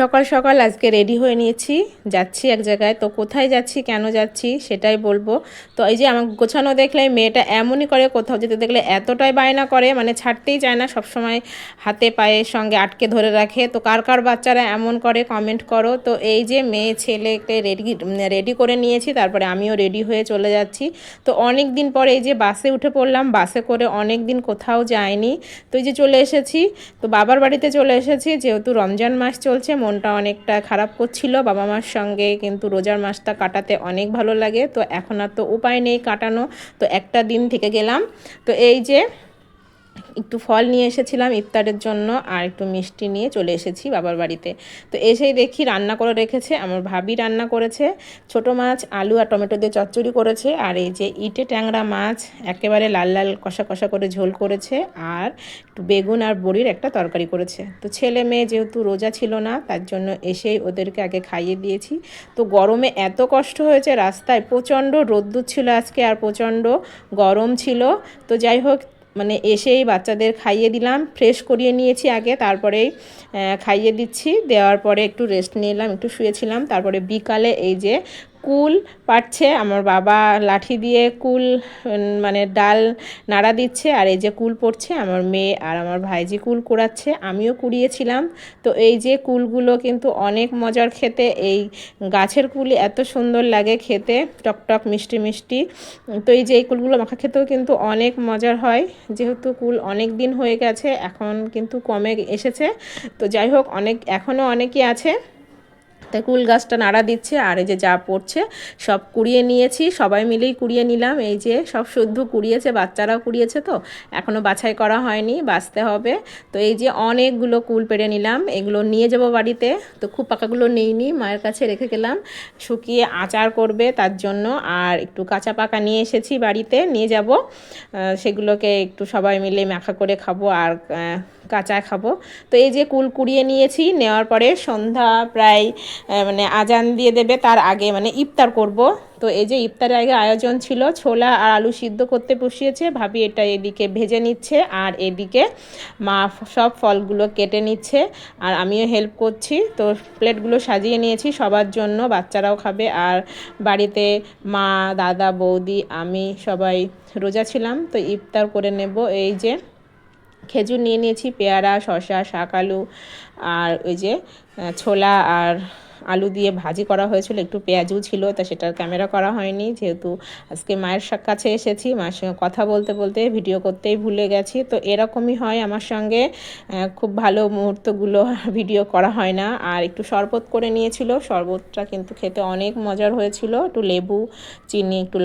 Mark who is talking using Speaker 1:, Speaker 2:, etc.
Speaker 1: সকাল সকাল আজকে রেডি হয়ে নিয়েছি। যাচ্ছি এক জায়গায়। তো কোথায় যাচ্ছি, কেন যাচ্ছি, সেটাই বলব। তো এই যে আমার গোছানো দেখলে মেয়েটা এমনই করে, কোথাও যেতে দেখলে এতটাই বায়না করে মানে ছাড়তেই চায় না, সবসময় হাতে পায়ের সঙ্গে আটকে ধরে রাখে। তো কার কার বাচ্চারা এমন করে কমেন্ট করো। তো এই যে মেয়ে ছেলেকে রেডি রেডি করে নিয়েছি, তারপরে আমিও রেডি হয়ে চলে যাচ্ছি। তো অনেক দিন পরে এই যে বাসে উঠে পড়লাম, বাসে করে অনেক দিন কোথাও যায়নি তো এই যে চলে এসেছি, তো বাবার বাড়িতে চলে এসেছি, যেহেতু রমজান মাস চলছে মনটা অনেকটা খারাপ করছিল। বাবা মার সঙ্গে কিন্তু রোজার মাসটা কাটাতে অনেক ভালো লাগে। তো এখন আর তো উপায় নেই কাটানো। তো একটা দিন থেকে গেলাম। তো এই যে একটু ফল নিয়ে এসেছিলাম ইফতারের জন্য আর একটু মিষ্টি নিয়ে চলে এসেছি বাবার বাড়িতে। তো এসেই দেখি রান্না করে রেখেছে, আমার ভাবি রান্না করেছে, ছোট মাছ, আলু আর টমেটো দিয়ে চচ্চড়ি করেছে, আর এই যে ইটে ট্যাংরা মাছ একেবারে লাল লাল কষা কষা করে ঝোল করেছে, আর একটু বেগুন আর বড়ির একটা তরকারি করেছে। তো ছেলে মেয়ে যেহেতু রোজা ছিল না, তার জন্য এসেই ওদেরকে আগে খাইয়ে দিয়েছি। তো গরমে এত কষ্ট হয়েছে রাস্তায়, প্রচণ্ড রোদ্দুর ছিল আজকে আর প্রচণ্ড গরম ছিল। তো যাই হোক মানে এসেই বাচ্চাদের খাইয়ে দিলাম ফ্রেশ করিয়ে নিয়েছি আগে, তারপরেই খাইয়ে দিচ্ছি, দেওয়ার পরে একটু রেস্ট নিলাম একটু শুয়েছিলাম, তারপরে বিকালে এই যে কুল পাচ্ছে আমার বাবা লাঠি দিয়ে কুল মানে ডাল নাড়া দিচ্ছে, আর এই যে কুল পড়ছে, আমার মেয়ে আর আমার ভাইজি কুল কুড়াচ্ছে, আমিও কুড়িয়েছিলাম। তো এই যে কুলগুলো কিন্তু অনেক মজার খেতে, এই গাছের কুলি এত সুন্দর লাগে খেতে টকটক মিষ্টি মিষ্টি। তো এই যে এই কুলগুলো মাখা খেতেও কিন্তু অনেক মজার হয়, যেহেতু কুল অনেক দিন হয়ে গেছে, এখন কিন্তু কমে এসেছে। তো যাই হোক, অনেক, এখনও অনেকই আছে। তাই কুল গাছটা নাড়া দিচ্ছে, আর এই যে যা পড়ছে সব কুড়িয়ে নিয়েছি, সবাই মিলেই কুড়িয়ে নিলাম। এই যে সব শুদ্ধ কুড়িয়েছে, বাচ্চারাও কুড়িয়েছে তো এখনও বাছাই করা হয়নি বাঁচতে হবে। তো এই যে অনেকগুলো কুল পেড়ে নিলাম, এগুলো নিয়ে যাব বাড়িতে। তো খুব পাকাগুলো নিইনি, মায়ের কাছে রেখে গেলাম। শুকিয়ে আচার করবে তার জন্য, আর একটু কাঁচা পাকা নিয়ে এসেছি বাড়িতে, নিয়ে যাব। সেগুলোকে একটু সবাই মিলে মাখা করে খাব, আর কাঁচা খাব। তো এই যে কুল কুড়িয়ে নিয়েছি, নেওয়ার পরে সন্ধ্যা প্রায় মানে আজান দিয়ে দেবে, তার আগে মানে ইফতার করব। তো এই যে ইফতারের আগে আয়োজন ছিল, ছোলা আর আলু সিদ্ধ করতে বসিয়েছে, ভাবি এটা এদিকে ভেজে নিচ্ছে আর এদিকে মা সব ফলগুলো কেটে নিচ্ছে আর আমিও হেল্প করছি। তো প্লেটগুলো সাজিয়ে নিয়েছি, সবার জন্য বাচ্চারাও খাবে আর বাড়িতে মা, দাদা, বৌদি, আমি সবাই রোজা ছিলাম, তো ইফতার করে নেব। এই যে খেজুর নিয়ে নিয়েছি, পেয়ারা শশা শাক আলু আর ওই যে ছোলা আর আলু দিয়ে ভাজি করা হয়েছিল, একটু পেঁয়াজও ছিল, তা সেটার ক্যামেরা করা হয়নি। যেহেতু আজকে মায়ের কাছে এসেছি মায়ের সঙ্গে কথা বলতে বলতে ভিডিও করতেই ভুলে গেছি। তো এরকমই হয় আমার সঙ্গে খুব ভালো মুহূর্তগুলো ভিডিও করা হয় না। আর একটু শরবত করে নিয়েছিল, শরবতটা কিন্তু খেতে অনেক মজার হয়েছিল, একটু লেবু, চিনি, একটু